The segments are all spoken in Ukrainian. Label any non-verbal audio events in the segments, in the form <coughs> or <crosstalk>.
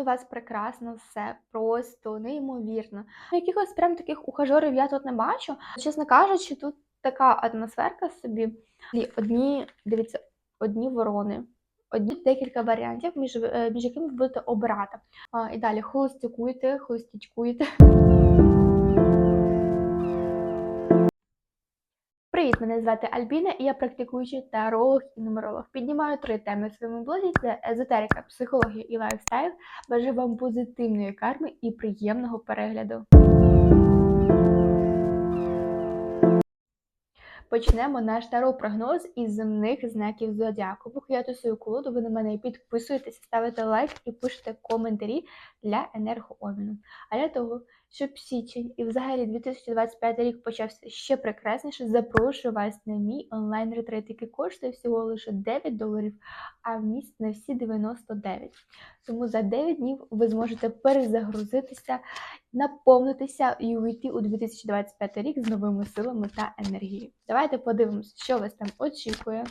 У вас прекрасно все, просто неймовірно. Якихось прям таких ухажорів я тут не бачу. Чесно кажучи, тут така атмосферка собі. Одні, дивіться, одні ворони. Одні декілька варіантів, між, е, між якими ви будете обирати. А, і далі холостякуйте, холостячкуйте. Привіт, мене звати Альбіна, і я практикуючий таролог і нумеролог. Піднімаю три теми в своєму блозі: це езотерика, психологія і лайфстайл. Бажаю вам позитивної карми і приємного перегляду. Почнемо наш таро-прогноз із земних знаків зодіаку. Поки тусую колоду, ви на мене підписуєтеся, ставите лайк і пишете коментарі для енергообміну. А для того, щоб січень і взагалі 2025 рік почався ще прекрасніше, запрошую вас на мій онлайн-ретрит, який коштує всього лише 9 доларів, а вміст на всі 99. Тому за 9 днів ви зможете перезагрузитися, наповнитися і увійти у 2025 рік з новими силами та енергією. Давайте подивимося, що вас там очікує.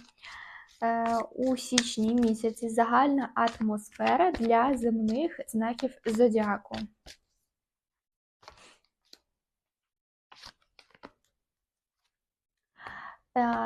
Е, У січні місяці загальна атмосфера для земних знаків зодіаку.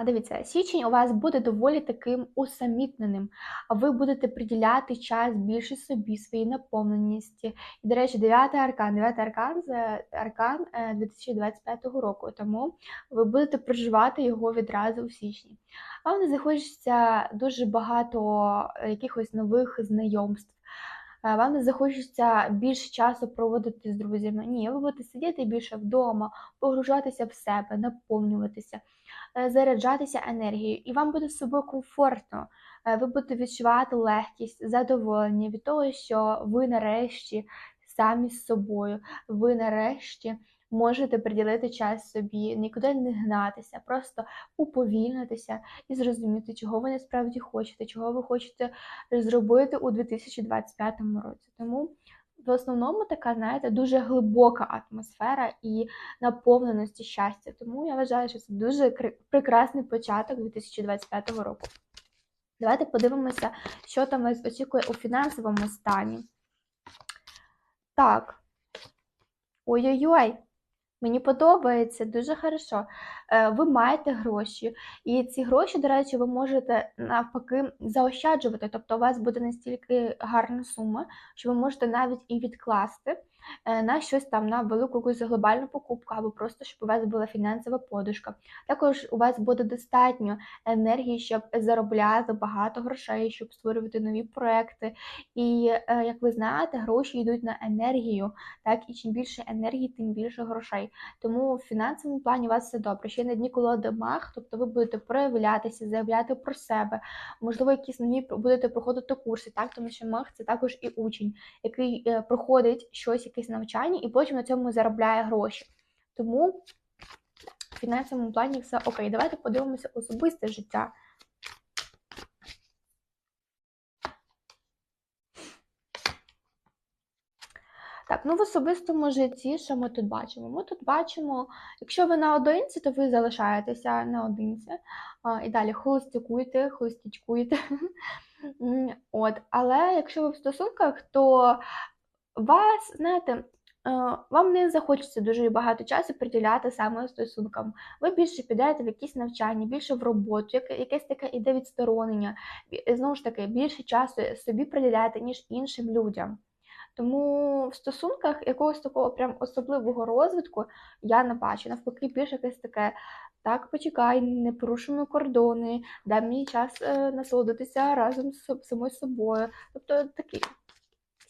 Дивіться, січень у вас буде доволі таким усамітненим, а ви будете приділяти час більше собі, своїй наповненості. І, до речі, 9 аркан. 9 аркан це аркан е, 2025 року, тому ви будете проживати його відразу у січні. Вам не захочеться дуже багато е, якихось нових знайомств. Е, Вам не захочеться більше часу проводити з друзями. Ні, ви будете сидіти більше вдома, погружатися в себе, наповнюватися, е, заряджатися енергією, і вам буде з собою комфортно. Е, Ви будете відчувати легкість, задоволення від того, що ви нарешті самі з собою, ви нарешті можете приділити час собі, нікуди не гнатися, просто уповільнитися і зрозуміти, чого ви насправді хочете, чого ви хочете зробити у 2025 році. Тому в основному така, знаєте, дуже глибока атмосфера і наповненості щастя. Тому я вважаю, що це дуже прекрасний початок 2025 року. Давайте подивимося, що там вас очікує у фінансовому стані. Так. Ой-ой-ой. Мені подобається дуже хорошо. Е, Ви маєте гроші, і ці гроші, до речі, ви можете навпаки заощаджувати. Тобто, у вас буде настільки гарна сума, що ви можете навіть і відкласти на щось там, на велику якусь глобальну покупку, або просто щоб у вас була фінансова подушка. Також у вас буде достатньо енергії, щоб заробляти багато грошей, щоб створювати нові проекти. І е, як ви знаєте, гроші йдуть на енергію, так і чим більше енергії, тим більше грошей. Тому в фінансовому плані у вас все добре. Ще на дні колоди маг, тобто ви будете проявлятися, заявляти про себе, можливо, якісь нові будете проходити курси, так тому що маг це також і учень, який е, проходить щось, якесь навчання, і потім на цьому заробляє гроші. Тому в фінансовому плані все окей. Давайте подивимося особисте життя. Так, ну в особистому житті, що ми тут бачимо? Ми тут бачимо, якщо ви наодинці, то ви залишаєтеся наодинці. І далі холостякуйте, холостячкуйте. <laughs> От, але якщо ви в стосунках, то вас, знаєте, е, вам не захочеться дуже багато часу приділяти саме стосункам. Ви більше підете в якісь навчання, більше в роботу, якесь таке іде відсторонення. Знову ж таки, більше часу собі приділяти, ніж іншим людям. Тому в стосунках якогось такого прям особливого розвитку я не бачу. Навпаки, більше якесь таке. Так, почекай, не порушуємо кордони, дай мені час е, насолодитися разом з самою собою. Тобто такий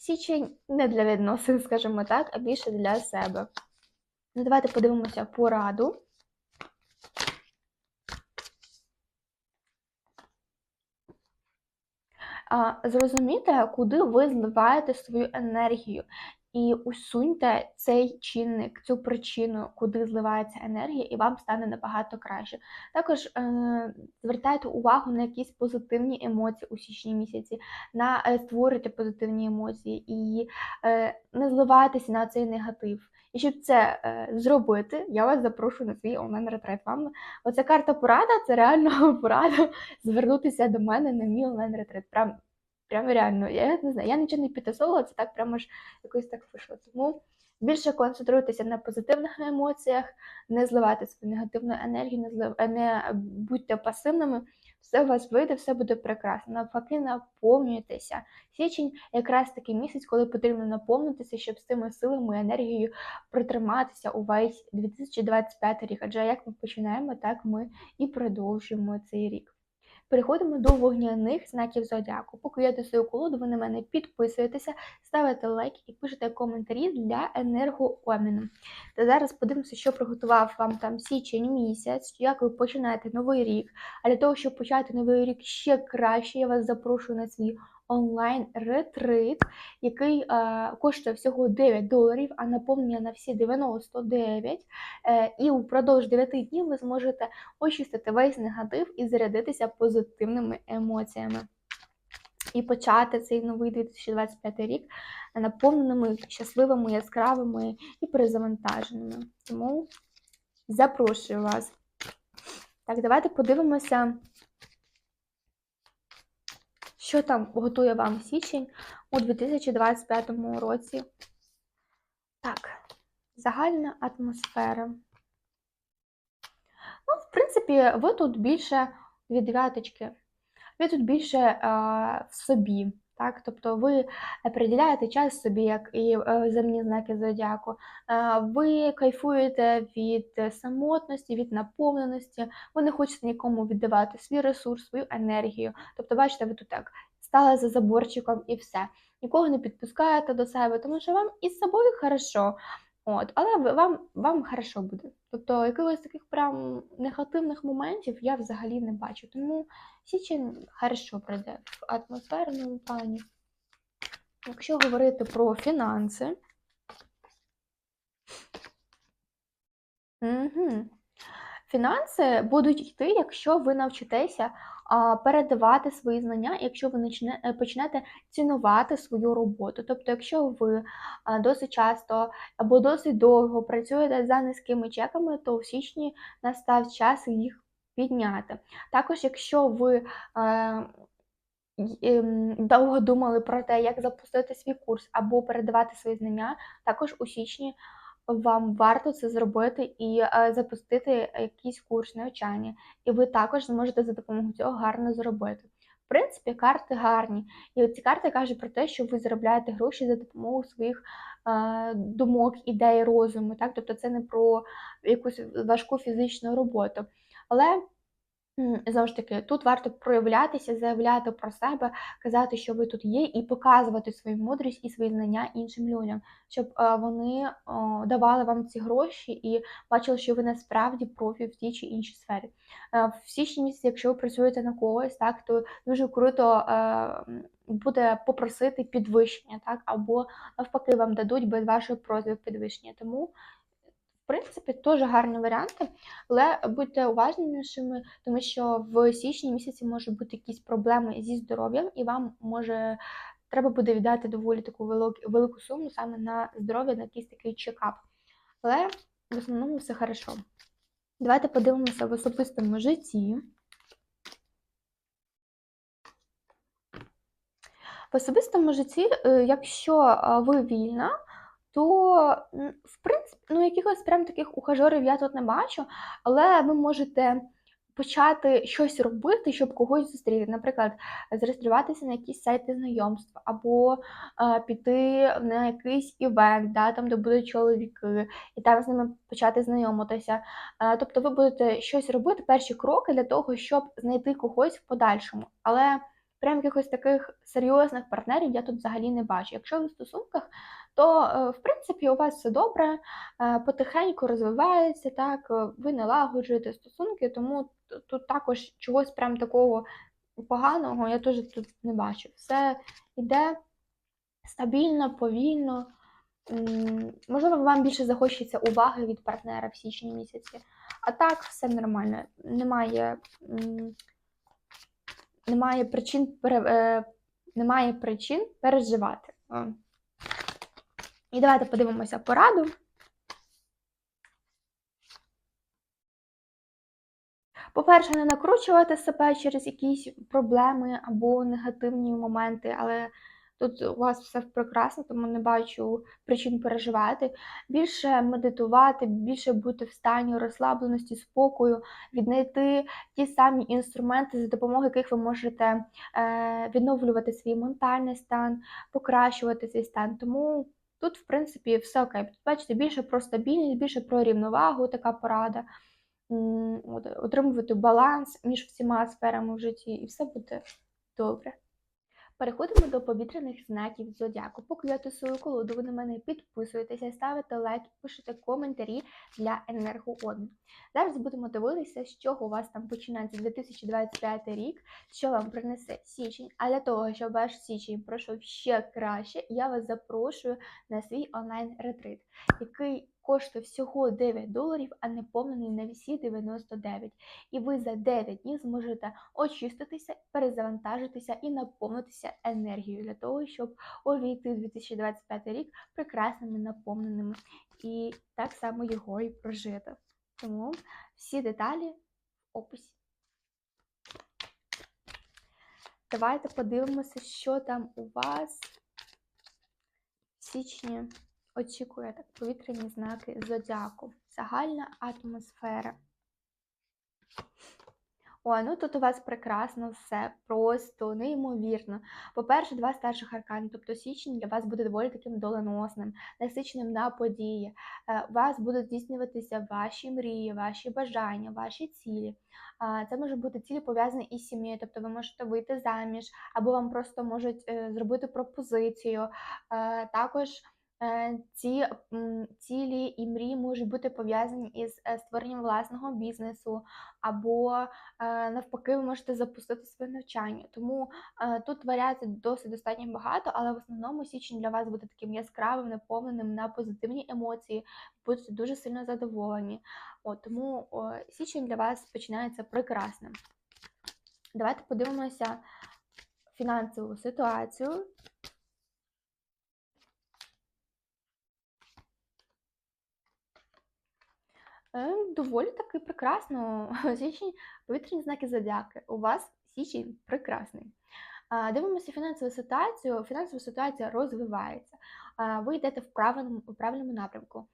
січень не для відносин, скажімо так, а більше для себе. Ну, давайте подивимося пораду. Зрозуміти, куди ви зливаєте свою енергію, і усуньте цей чинник, цю причину, куди зливається енергія, і вам стане набагато краще. Також е, звертайте увагу на якісь позитивні емоції у січні місяці, на е, створюйте позитивні емоції і е, не зливайтеся на цей негатив. І щоб це е, зробити, я вас запрошую на свій онлайн-ретрит. Вам оця карта порада це реально <laughs> порада звернутися до мене на мій онлайн-ретрит. Прям Прям реально, я не знаю, я нічого не підтасовувала, це так прямо ж якось так вийшло. Тому більше концентруйтеся на позитивних емоціях, не зливайте свою негативну енергію, не, злив... не будьте пасивними, все у вас вийде, все буде прекрасно. Навпаки, наповнюйтеся. Січень якраз такий місяць, коли потрібно наповнитися, щоб з цими силами і енергією протриматися увесь 2025 рік. Адже як ми починаємо, так ми і продовжуємо цей рік. Переходимо до вогняних знаків зодіаку. Поки я свою колоду, ви на мене підписуєтеся, ставите лайк і пишете коментарі для енергообміну. Та зараз подивимося, що приготував вам там січень місяць, як ви починаєте новий рік. А для того, щоб почати новий рік ще краще, я вас запрошую на свій онлайн-ретрит, який е, коштує всього 9 доларів, а наповнення на всі 99. Е, і упродовж 9 днів ви зможете очистити весь негатив і зарядитися позитивними емоціями. І почати цей новий 2025 рік наповненими щасливими, яскравими і перезавантаженими. Тому запрошую вас. Так, давайте подивимося. Що там готує вам січень у 2025 році? Так, загальна атмосфера. Ну, в принципі, ви тут більше від дев'яточки, ви тут більше е, в собі. Так, тобто ви приділяєте час собі, як і е, земні знаки зодіаку. Е, ви кайфуєте від самотності, від наповненості, ви не хочете нікому віддавати свій ресурс, свою енергію. Тобто, бачите, ви тут так стали за заборчиком і все. Нікого не підпускаєте до себе, тому що вам із собою хорошо. От, але вам вам хорошо буде. Тобто якихось таких прям негативних моментів я взагалі не бачу. Тому січень хорошо пройде в атмосферному плані. Якщо говорити про фінанси, угу. фінанси будуть йти, якщо ви навчитеся передавати свої знання, якщо ви е, почнете цінувати свою роботу. Тобто, якщо ви досить часто або досить довго працюєте за низькими чеками, то в січні настав час їх підняти. Також, якщо ви ем, довго думали про те, як запустити свій курс або передавати свої знання, також у січні вам варто це зробити і е, запустити якийсь курс навчання, і ви також зможете за допомогою цього гарно зробити. В принципі, карти гарні. І ці карти кажуть про те, що ви заробляєте гроші за допомогою своїх е, думок, ідей, розуму. Так? Тобто це не про якусь важку фізичну роботу. Але Знову тут варто проявлятися, заявляти про себе, казати, що ви тут є, і показувати свою мудрість і свої знання іншим людям, щоб е, вони давали вам ці гроші і бачили, що ви насправді профі в тій чи іншій сфері. Е, в січні місяці, якщо ви працюєте на когось, так то дуже круто е, буде попросити підвищення, так або навпаки вам дадуть без вашої просьби підвищення. Тому в принципі, теж гарні варіанти, але будьте уважнішими, тому що в січні місяці можуть бути якісь проблеми зі здоров'ям, і вам може треба буде віддати доволі таку велику, суму саме на здоров'я, на якийсь такий чекап. Але в основному все хорошо. Давайте подивимося в особистому житті. В особистому житті, е, якщо ви вільна, то, в принципі, ну, якихось прям таких ухажорів я тут не бачу, але ви можете почати щось робити, щоб когось зустріти. Наприклад, зареєструватися на якісь сайти знайомств, або е, піти на якийсь івент, да, там, де будуть чоловіки, і там з ними почати знайомитися. Е, тобто ви будете щось робити, перші кроки для того, щоб знайти когось в подальшому. Але прям якихось таких серйозних партнерів я тут взагалі не бачу. Якщо ви в стосунках, то е, в принципі у вас все добре, е, потихеньку розвивається, так, е, ви налагоджуєте стосунки, тому тут також чогось прям такого поганого я теж тут не бачу. Все йде стабільно, повільно. Можливо, вам більше захочеться уваги від партнера в січні місяці. А так, все нормально. Немає немає причин немає причин переживати. І давайте подивимося пораду. По По-перше, не накручувати себе через якісь проблеми або негативні моменти, але тут у вас все прекрасно, тому не бачу причин переживати. Більше медитувати, більше бути в стані розслабленості, спокою, віднайти ті самі інструменти, за допомогою яких ви можете е, відновлювати свій ментальний стан, покращувати цей стан. Тому тут, в принципі, все окей. Бачите, більше про стабільність, більше про рівновагу, така порада. Отримувати баланс між всіма сферами в житті, і все буде добре. Переходимо до повітряних знаків зодіаку. Поки тусую колоду, ви на мене підписуєтеся, ставите лайк, пишете коментарі для енергообміну. Зараз будемо дивитися, з чого у вас там починається 2025 рік, що вам принесе січень. А для того, щоб ваш січень пройшов ще краще, я вас запрошую на свій онлайн-ретрит, який коштує всього 9 доларів, а не повний на всі 99. І ви за 9 днів зможете очиститися, перезавантажитися і наповнитися енергією для того, щоб увійти в 2025 рік прекрасними наповненими і так само його і прожити. Тому всі деталі в описі. Давайте подивимося, що там у вас в січні очікує так, повітряні знаки зодіаку, загальна атмосфера. Ой, ну тут у вас прекрасно все, просто, неймовірно. По-перше, два старших аркани, тобто січень для вас буде доволі таким доленосним, насиченим на події. Е, У вас будуть здійснюватися ваші мрії, ваші бажання, ваші цілі. Це може бути цілі пов'язані із сім'єю, тобто ви можете вийти заміж, або вам просто можуть е, зробити пропозицію. Е, Також ці цілі і мрії можуть бути пов'язані із е, створенням власного бізнесу, або е, навпаки, ви можете запустити своє навчання. Тому тут варіацій досить достатньо багато, але в основному січень для вас буде таким яскравим, наповненим на позитивні емоції, будете дуже сильно задоволені. От, Тому січень для вас починається прекрасним. Давайте подивимося фінансову ситуацію. Доволі таки прекрасно. <laughs> Січень повітряні знаки зодіаки. У вас січень прекрасний. Дивимося фінансову ситуацію. Фінансова ситуація розвивається. Ви йдете в правильному, в правильному напрямку.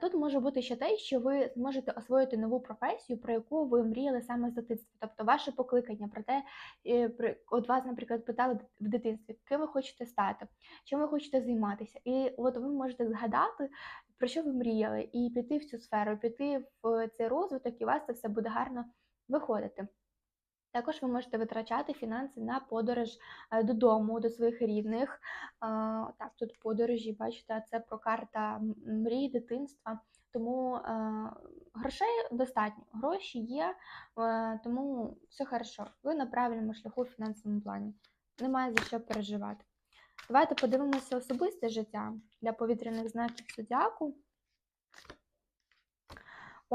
Тут може бути ще те, що ви зможете освоїти нову професію, про яку ви мріяли саме з дитинства. Тобто ваше покликання про те, е, от вас, наприклад, питали в дитинстві, ким ви хочете стати, чим ви хочете займатися. І от ви можете згадати, про що ви мріяли, і піти в цю сферу, піти в цей розвиток, і у вас це все буде гарно виходити. Також ви можете витрачати фінанси на подорож е, додому, до своїх рідних. Так, тут подорожі, бачите, це про карта мрій, дитинства. Тому е, грошей достатньо, гроші є, е, тому все хорошо. Ви на правильному шляху в фінансовому плані. Немає за що переживати. Давайте подивимося особисте життя для повітряних знаків зодіаку.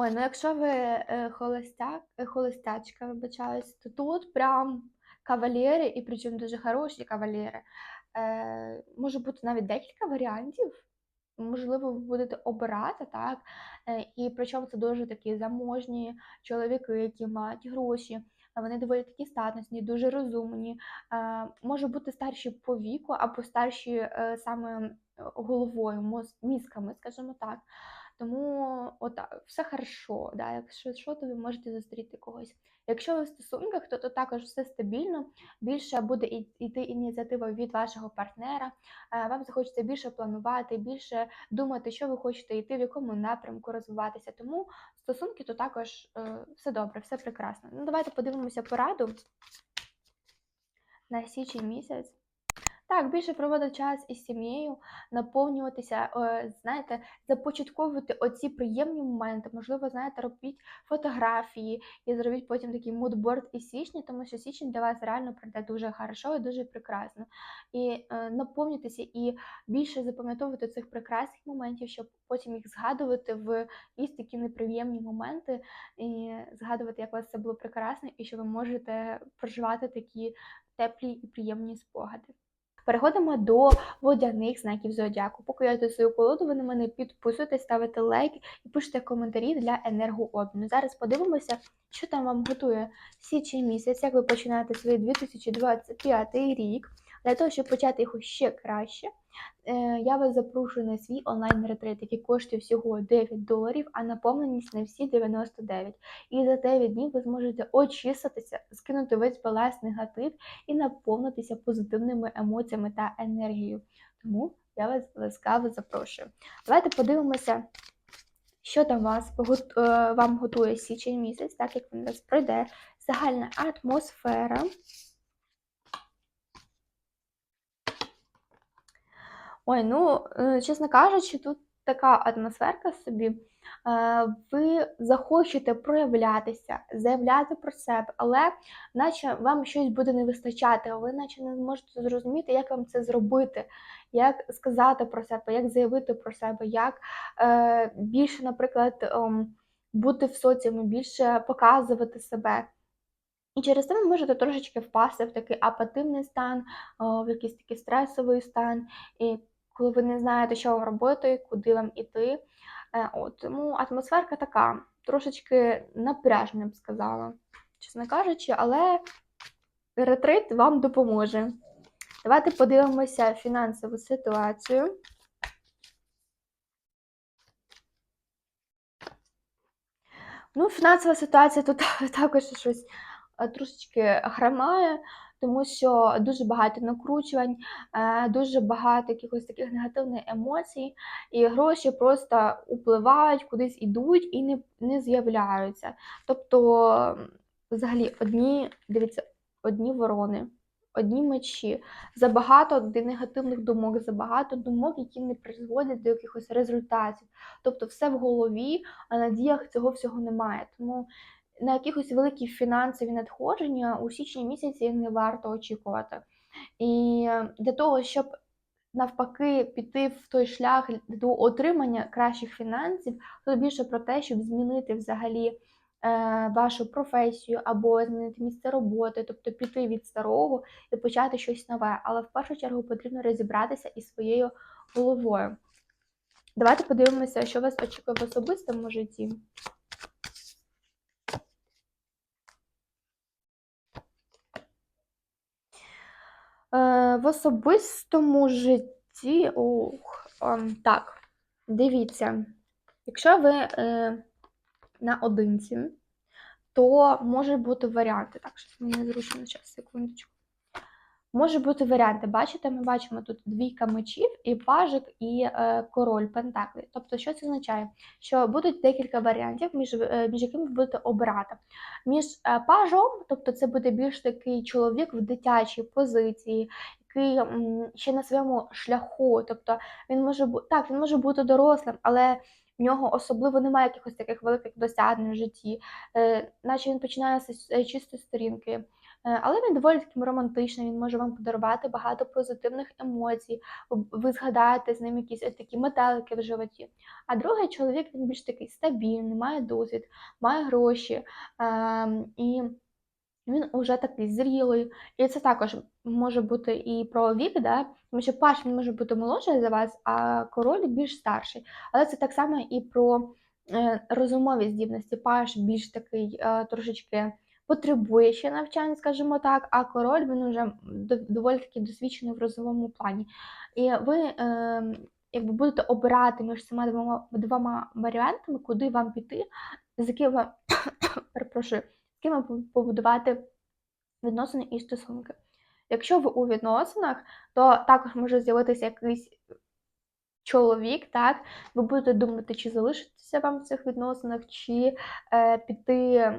Ой, ну якщо ви е, холостяк, е, холостячка, вибачаюсь, то тут прям кавалери, і причому дуже хороші кавалери. Е, Може бути навіть декілька варіантів. Можливо, ви будете обирати, так? Е, і причому це дуже такі заможні чоловіки, які мають гроші. Вони доволі такі статусні, дуже розумні, е, може бути старші по віку або старші е, саме головою, мізками, скажімо так. Тому от, все хорошо, да, якщо що, то ви можете зустріти когось. Якщо ви в стосунках, то, то також все стабільно, більше буде йти ініціатива від вашого партнера, е, вам захочеться більше планувати, більше думати, що ви хочете йти, в якому напрямку розвиватися. Тому стосунки то також е, все добре, все прекрасно. Ну, Давайте подивимося пораду на січень місяць. Так, більше проводити час із сім'єю, наповнюватися, е, знаєте, започатковувати оці приємні моменти. Можливо, знаєте, робіть фотографії і зробіть потім такий мудборд із січня, тому що січень для вас реально пройде дуже хорошо і дуже прекрасно. І е, наповнюйтеся і більше запам'ятовувати цих прекрасних моментів, щоб потім їх згадувати в якісь такі неприємні моменти, і згадувати, як у вас це було прекрасно, і що ви можете проживати такі теплі і приємні спогади. Переходимо до водяних знаків зодіаку. Тут свою колоду, ви на мене підписуйтесь, ставите лайки і пишете коментарі для енергообміну. Зараз подивимося, що там вам готує січень місяць, як ви починаєте свій 2025 рік. Для того, щоб почати його ще краще, е, я вас запрошую на свій онлайн-ретрит, який коштує всього 9 доларів, а наповненість на всі 99. І за 9 днів ви зможете очиститися, скинути весь баланс негатив і наповнитися позитивними емоціями та енергією. Тому я вас ласкаво запрошую. Давайте подивимося, що там вас е, вам готує січень місяць, так як він у вас пройде. Загальна атмосфера. Ой, ну, е, чесно кажучи, тут така атмосферка собі. Е, Ви захочете проявлятися, заявляти про себе, але наче вам щось буде не вистачати, ви наче не зможете зрозуміти, як вам це зробити, як сказати про себе, як заявити про себе, як е, більше, наприклад, ем, бути в соціумі, більше показувати себе. І через це ви можете трошечки впасти в такий апативний стан, о, в якийсь такий стресовий стан, і коли ви не знаєте, що вам робити, куди вам іти. Е, От, тому атмосферка така, трошечки напряжна, б сказала, чесно кажучи, але ретрит вам допоможе. Давайте подивимося фінансову ситуацію. Ну, фінансова ситуація тут <laughs> також щось трошечки хромає, тому що дуже багато накручувань, е, дуже багато якихось таких негативних емоцій, і гроші просто upливають, кудись ідуть і не, не з'являються. Тобто, взагалі, одні, дивіться, одні ворони. Одні мечі, забагато негативних думок, забагато думок, які не призводять до якихось результатів. Тобто все в голові, а на діях цього всього немає. Тому на якихось великі фінансові надходження у січні місяці не варто очікувати. І для того, щоб навпаки піти в той шлях до отримання кращих фінансів, то більше про те, щоб змінити взагалі е, вашу професію або змінити місце роботи, тобто піти від старого і почати щось нове. Але в першу чергу потрібно розібратися із своєю головою. Давайте подивимося, що вас очікує в особистому житті. В особистому житті, ух, ем, так, дивіться, якщо ви е, наодинці, то можуть бути варіанти. Так, щось мені незручно зараз, секундочку. Може бути варіанти. Бачите, ми бачимо тут двійка мечів, і пажик, і е, король пентаклів. Тобто, що це означає? Що будуть декілька варіантів, між, е, між якими ви будете обирати. Між е, пажом, тобто це буде більш такий чоловік в дитячій позиції, який м, ще на своєму шляху. Тобто він може бути так, він може бути дорослим, але в нього особливо немає якихось таких великих досягнень в житті, е, наче він починає з чистої сторінки. Е, Але він доволі таким романтичний, він може вам подарувати багато позитивних емоцій. Ви згадаєте з ним якісь е, такі метелики в животі. А другий чоловік він більш такий стабільний, має досвід, має гроші. ем, І він уже такий зрілий. І це також може бути і про вік, да? тому що паш він може бути молодший за вас, а король більш старший. Але це так само і про е, розумові здібності. Паш більш такий е, трошечки потребує ще навчання, скажімо так, а король він до- доволі таки досвідчений в розумовому плані. І ви е, якби будете обирати між цими двома, двома варіантами, куди вам піти, з яким <coughs> перепрошую, з ким вам побудувати відносини і стосунки. Якщо ви у відносинах, то також може з'явитися якийсь чоловік, так? Ви будете думати, чи залишитися вам в цих відносинах, чи е, піти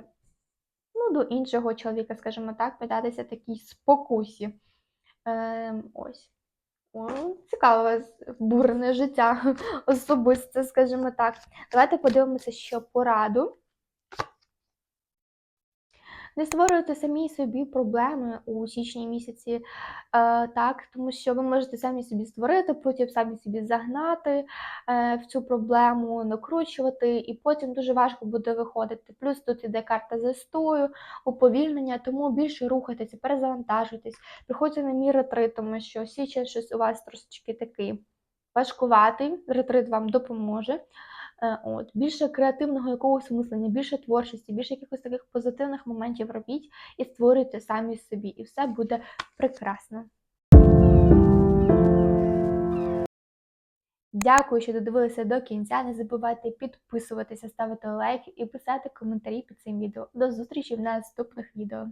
ну, до іншого чоловіка, скажімо так, піддатися такій спокусі. Е, ось. Цікаве бурне життя <laughs> особисте, скажімо так. Давайте подивимося, що пораду Не створюйте самі собі проблеми у січні місяці, е, так, тому що ви можете самі собі створити, потім самі собі загнати е, в цю проблему, накручувати, і потім дуже важко буде виходити. Плюс тут іде карта застою, уповільнення, тому більше рухайтеся, перезавантажуйтесь, приходьте на мій ретрит, тому що січень щось у вас трошечки такий важкуватий, ретрит вам допоможе. Е, От, більше креативного якогось мислення, більше творчості, більше якихось таких позитивних моментів робіть і створюйте самі собі, і все буде прекрасно. Дякую, що додивилися до кінця. Не забувайте підписуватися, ставити лайки і писати коментарі під цим відео. До зустрічі в наступних відео.